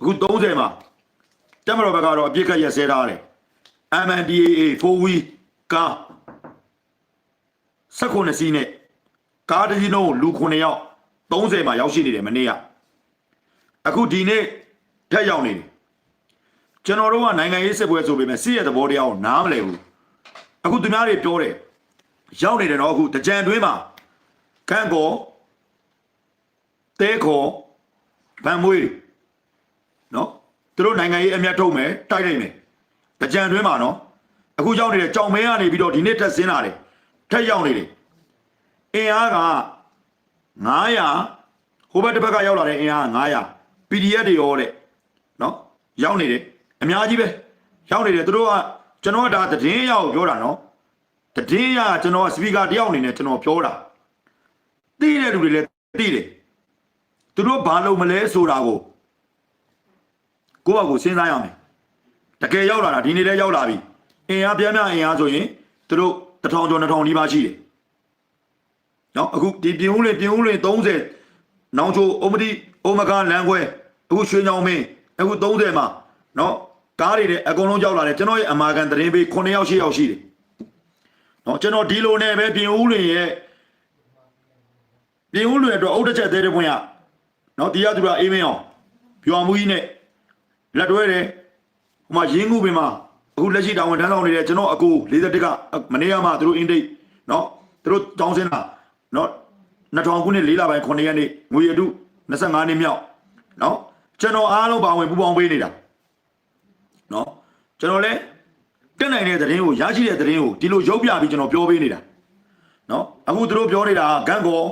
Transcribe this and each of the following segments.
အခု30မှာတက်မတော်ဘက်ကတော့အပြစ်ခတ်ရက်စဲထားတယ် MNDAA 4 week ကား16စီးနဲ့ကားတစ်စီးလုံးကိုလူ9ယောက်30မှာရောက်ရှိနေတယ်မနေ့ကအခုဒီနေ့ထက်ရောက်နေတယ်ကျွန်တော်တို့ကနိုင်ငံရေးစစ်ပွဲဆိုပေမဲ့စစ်ရဲ့သဘောတရားကိုနားမလည်ဘူးအခုသူများတွေပြောတယ်ရောက်နေတယ်နော်အခုတကြံတွင်းမှာခန့်ကောတဲခေါ်ဗန်မွေးတွေနော် သူတို့နိုင်ငံရေးအမျက်ထုတ်မယ်တိုက်လိုက်မယ်တကြံတွင်းမှာနော်အခုရောက်နေတဲ့ကြောင်မဲကနေပြီးတော့ဒီနေ့ထက်ဆင်းလာတယ်ထက်ရောက်နေတယ်အင်အားက900ဟိုဘက်တစ်ဘက်ကရောက်လာတဲ့အင်အားက900 PDF တွေရောတဲ့နော်ရောက်နေတယ်အများကြီးပဲရောက်နေတယ်သူတို့ကကျွန်တော်ကဒါသတင်းရောက်ပြောတာနော်သတင်းရကျွန်တော်ကစပီကာတယောက်အနေနဲ့ကျွန်တော်ပြောတာသိတဲ့လူတွေလည်းသိတယ်သူတို့ဘာလုပ်မလဲဆိုတာကို ကိုယ့်ဘာကိုစဉ်းစားရမယ်တကယ်ရောက်လာတာဒီနေ့လည်းရောက်လာပြီအင်အားပြင်းပြအင်အားဆိုရင်သူတို့တစ်ထောင်ကျော်နှစ်ထောင်နီးပါးရှိတယ်နော်အခုဒီပြင်ဦးလင်ပြင်ဦးလင်30နောင်ချိုအုံမတိအိုမကာလမ်းခွဲအခုရွှေညောင်မင်းအခု30မှာနော်ကားတွေလည်းအကုန်လုံးရောက်လာတယ်ကျွန်တော်ရဲ့အမာကန်သတင်းပေး9ယောက်10ယောက်ရှိတယ်နော်ကျွန်တော်ဒီလိုနဲ့ပဲပြင်ဦးလင်ရဲ့ပြင်ဦးလင်အတွက်အုတ်တစ်ချက်သေးတဲ့ပွင့်ရနော်ဒီရသူကအေးမင်းအောင်ပြွာမှုကြီးနဲ့ လက်တွဲတယ်ဟိုမှာရင်းခုပင်မှာအခုလက်ရှိတာဝန်ထမ်းဆောင်နေတဲ့ကျွန်တော်အကို41ကမနေ့ကမှသူတို့အင်ဒိတ်နော်သူတို့တောင်းစင်းတာနော်2000ခုနှစ်၄လပိုင်း9ရက်နေ့ငွေရတု25နှစ်မြောက်နော်ကျွန်တော်အားလုံးပါဝင်ပူပေါင်းပေးနေတာနော်ကျွန်တော်လည်းတက်နိုင်တဲ့သတင်းကိုရရှိတဲ့သတင်းကိုဒီလိုရုပ်ပြပြီးကျွန်တော်ပြောပေးနေတာနော်အခုသူတို့ပြောနေတာကဂန်ကော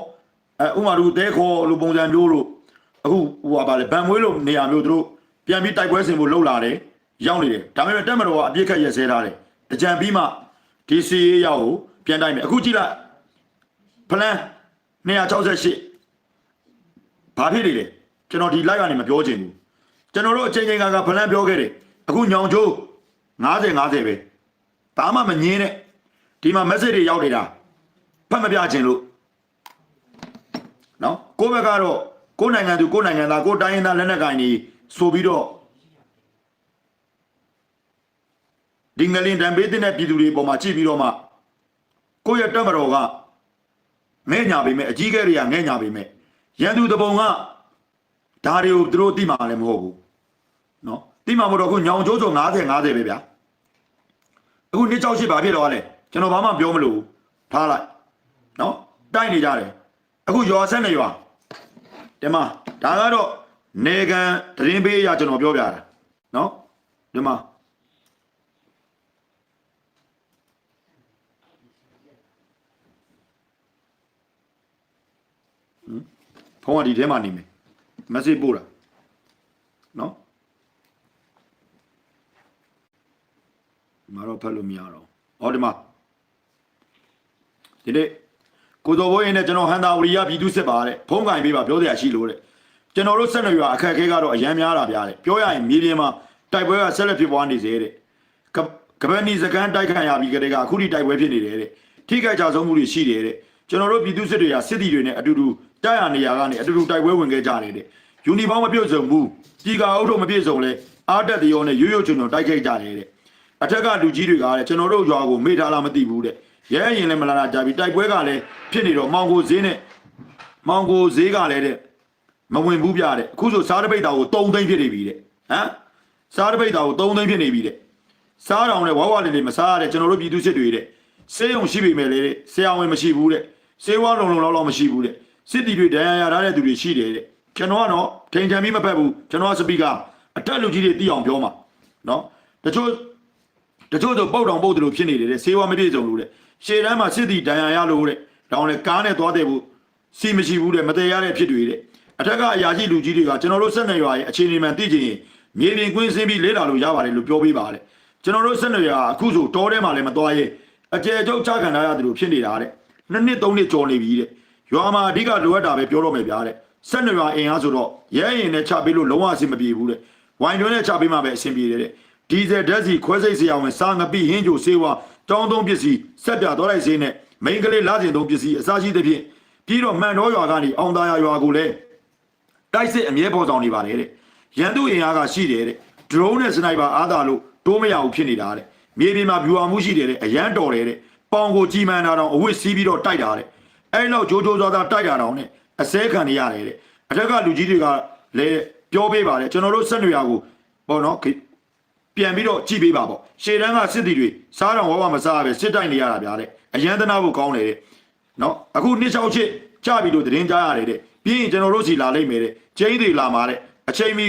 အဲဥမာတို့တဲခေါ်လိုပုံစံမျိုးလို့အခုဟိုပါလေဗန်မွေးလိုနေရာမျိုးသူတို့ ပြန်ပြီးတိုက်ပွဲဆင်ဖို့လှုပ်လာတယ်ရောက်နေတယ်ဒါပေမဲ့တက်မတော်ကအပြစ်ခတ်ရက်စဲထားတယ်တကြံပြီးမှဒီစီရေးရောက်ကိုပြန်တိုက်မယ်အခုကြည့်လိုက်ဖလန်268ဘာဖြစ်နေလဲကျွန်တော်ဒီ live ကနေမပြောချင်ဘူးကျွန်တော်တို့အချိန်ချင်းကကဖလန်ပြောခဲ့တယ်အခုညောင်ချိုး90 90ပဲဘာမှမငင်းနဲ့ဒီမှာ message တွေရောက်နေတာဖတ်မပြချင်လို့နော်ကိုယ့်ဘက်ကတော့ကိုယ်နိုင်ငံသူကိုယ်နိုင်ငံသားကိုယ်တိုင်းရင်းသားလက်နက်ကိုင်တွေ ဆိုပြီးတော့ဒီငလင်တံပေးတဲ့ပြည်သူတွေပေါ်မှာကြည့်ပြီးတော့မှကိုယ့်ရဲ့တက်မတော်ကငဲ့ညာပေမဲ့အကြီးကဲတွေကငဲ့ညာပေမဲ့ရန်သူတပုံကဒါတွေကိုသူတို့သိမှာလည်းမဟုတ်ဘူးနော်သိမှာမဟုတ်တော့အခုညောင်ကျိုးဆို90 90ပဲဗျာအခုနှစ်ကြောက်ရှိပါဖြစ်တော့လဲကျွန်တော်ဘာမှပြောမလို့ထားလိုက်နော်တိုက်နေကြတယ်အခုရွာဆက်နေရွာဒီမှာဒါကတော့ နေကန်သတင်းပေးရကျွန်တော်ပြောပြတာနော်ဒီမှာဖုန်းကဒီထဲမှာနေမယ် message ပို့တာနော်ဒီမှာတော့ဖတ်လို့မရတော့ဟောဒီမှာဒီနေ့ကိုတော်ဘိုးရင်နဲ့ကျွန်တော်ဟန်တာဝရီယပြည်သူစစ်ပါတဲ့ဖုန်းကင်ပေးပါပြောစရာရှိလို့တဲ့ ကျွန်တော်တို့ဆက်နေရွာအခက်အခဲကတော့အရန်များတာဗျာတဲ့ပြောရရင်မြေပြင်မှာတိုက်ပွဲကဆက်လက်ဖြစ်ပွားနေစေတဲ့ကကပနီစကန်တိုက်ခံရပြီးကြတဲ့ကအခုထိတိုက်ပွဲဖြစ်နေတယ်တဲ့ထိခိုက်ကြဆုံးမှုတွေရှိတယ်တဲ့ကျွန်တော်တို့ပြည်သူစစ်တွေကစစ်တီတွေနဲ့အတူတူတိုက်ရနေရကနေအတူတူတိုက်ပွဲဝင်ခဲ့ကြတယ်တဲ့ယူနီဖောင်းမပြုတ်စုံဘူးကြီးကာအုပ်ထုပ်မပြည့်စုံလဲအားတက်တီရောနဲ့ရိုးရိုးချုံချုံတိုက်ခိုက်ကြတယ်တဲ့အထက်ကလူကြီးတွေကလည်းကျွန်တော်တို့ရွာကိုမေ့ထားလားမသိဘူးတဲ့ရဲရင်လည်းမလာတာကြပြီတိုက်ပွဲကလည်းဖြစ်နေတော့မောင်ကိုဈေးနဲ့မောင်ကိုဈေးကလည်းတဲ့ မဝင်ဘူးပြတဲ့အခုဆိုစားတပိတ်တာကို3သိန်းဖြစ်နေပြီတဲ့ဟမ်စားတပိတ်တာကို3သိန်းဖြစ်နေပြီတဲ့စားတောင်နဲ့ဝါဝလေးလေးမစားရတဲ့ကျွန်တော်တို့ပြည်သူစစ်တွေတဲ့စေးုံရှိပြီမဲ့လေတဲ့ဆရာဝန်မရှိဘူးတဲ့စေဝါလုံလုံလောက်လောက်မရှိဘူးတဲ့စစ်တီတွေဒဏ်ရာရထားတဲ့သူတွေရှိတယ်တဲ့ကျွန်တော်ကတော့ထိန်ချန်ပြီးမဖက်ဘူးကျွန်တော်ကစပီကာအတက်လူကြီးတွေသိအောင်ပြောမှာနော်တချို့တချို့ဆိုပုတ်တောင်ပုတ်တယ်လို့ဖြစ်နေတယ်တဲ့ဆေးဝါးမပြည့်စုံလို့တဲ့ရှေ့တန်းမှာစစ်တီဒဏ်ရာရလို့တဲ့တောင်းလေကားနဲ့သွားတယ်ဖို့စီမရှိဘူးတဲ့မတည်ရတဲ့ဖြစ်တွေတဲ့ အထက်ကအရာရှိလူကြီးတွေကကျွန်တော်တို့ဆက်နေရွာရဲ့အခြေအနေမှန်သိချင်ရင်မြေပြင်ကွင်းဆင်းပြီးလေ့လာလို့ရပါတယ်လို့ပြောပေးပါတဲ့ကျွန်တော်တို့ဆက်နေရွာအခုဆိုတောထဲမှာလည်းမသွားရဲအကျယ်ချုပ်ချခံထားရတယ်လို့ဖြစ်နေတာတဲ့နှစ်နှစ်သုံးနှစ်ကျော်နေပြီတဲ့ရွာမှာအဓိကလိုအပ်တာပဲပြောတော့မယ်ဗျာတဲ့ဆက်နေရွာအင်အားဆိုတော့ရဲရင်နဲ့ချပေးလို့လုံးဝအဆင်မပြေဘူးတဲ့ဝိုင်တွင်းနဲ့ချပေးမှပဲအဆင်ပြေတယ်တဲ့ဒီဇယ်ဓာတ်စီခွဲစိတ်စရာဝင်စားငပိဟင်းကြိုဆေးဝါတောင်းသုံးပစ္စည်းဆက်ပြသွားလိုက်စေနဲ့မိန်းကလေးလာကျင်သုံးပစ္စည်းအစားရှိသဖြင့်ပြီးတော့မှန်တော်ရွာကနေအောင်သားရွာရွာကိုလည်း တိုက်စစ်အမြဲပေါ်ဆောင်နေပါလေတဲ့ရန်သူအင်အားကရှိတယ်တဲ့ drone နဲ့ sniper အားသာလို့တိုးမရဘူးဖြစ်နေတာတဲ့မြေပြင်မှာ viewer မှုရှိတယ်တဲ့အရန်တော်တယ်တဲ့ပေါင်ကိုကြီးမှန်တာတော့အဝစ်စီးပြီးတော့တိုက်တာတဲ့အဲ့လောက်ဂျိုးဂျိုးသွားသွားတိုက်တာတော့နဲ့အစဲခံနေရတယ်တဲ့အထက်ကလူကြီးတွေကလည်းပြောပေးပါတယ်ကျွန်တော်တို့ဆက်နွေရာကိုပေါ့နော်ပြန်ပြီးတော့ကြည့်ပေးပါပေါ့ရှေ့တန်းကစစ်တီတွေစားတော်ဝါဝမစားပဲစစ်တိုက်နေရတာဗျာတဲ့အရန်သနာဖို့ကောင်းတယ်တဲ့နော်အခုနှစ်ချောက်ချစ်ကြပြီလို့သတင်းကြားရတယ်တဲ့ ပြီးရင်ကျွန်တော်တို့စီလာလိမ့်မယ်တဲ့ကျင်းတွေလာမှာတဲ့အချိန်မီ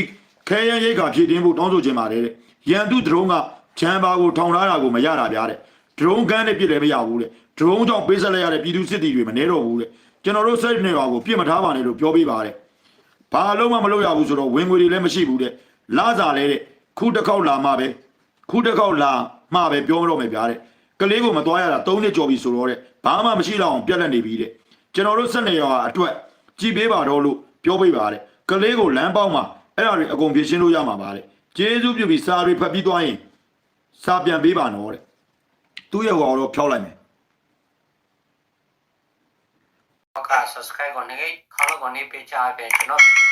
ခဲရန်ရိတ်ခါဖြည့်တင်းဖို့တောင်းဆိုခြင်းပါတယ်တဲ့ရန်သူဒရုန်းကဂျမ်ဘာကိုထောင်ထားတာကိုမရတာဗျာတဲ့ဒရုန်းကန်းနဲ့ပြစ်လည်းမရဘူးတဲ့ဒရုန်းကြောင့်ပေးဆက်လိုက်ရတဲ့ပြည်သူစစ်တီတွေမနေတော့ဘူးတဲ့ကျွန်တော်တို့စိတ်နေပါကိုပြစ်မထားပါနဲ့လို့ပြောပေးပါတယ်ဘာလုံးမမလုပ်ရဘူးဆိုတော့ဝင်ငွေတွေလည်းမရှိဘူးတဲ့လာစားလဲတဲ့ခုတစ်ခေါက်လာမှပဲခုတစ်ခေါက်လာမှပဲပြောတော့မယ်ဗျာတဲ့ကလေးကိုမသွားရတာ၃နှစ်ကျော်ပြီဆိုတော့တဲ့ဘာမှမရှိတော့အောင်ပြက်လက်နေပြီတဲ့ကျွန်တော်တို့စက်နေရောအတွက် ကြည်ပေးပါတော့လို့ပြောပေးပါတဲ့ကလေးကိုလမ်းပေါက်မှာအဲ့ဒါတွေအကုန်ပြင်ရှင်းလို့ရမှာပါတဲ့ကျေးဇူးပြုပြီးစာတွေဖတ်ပြီးသွားရင်စာပြန်ပေးပါနော်တဲ့သူ့ရဲ့ဟောတော့ဖြောက်လိုက်မယ်ဟုတ်ကဲ့ subscribe ကိုနေခေါင်းကိုနေပေးချပေးကျွန်တော်ဒီ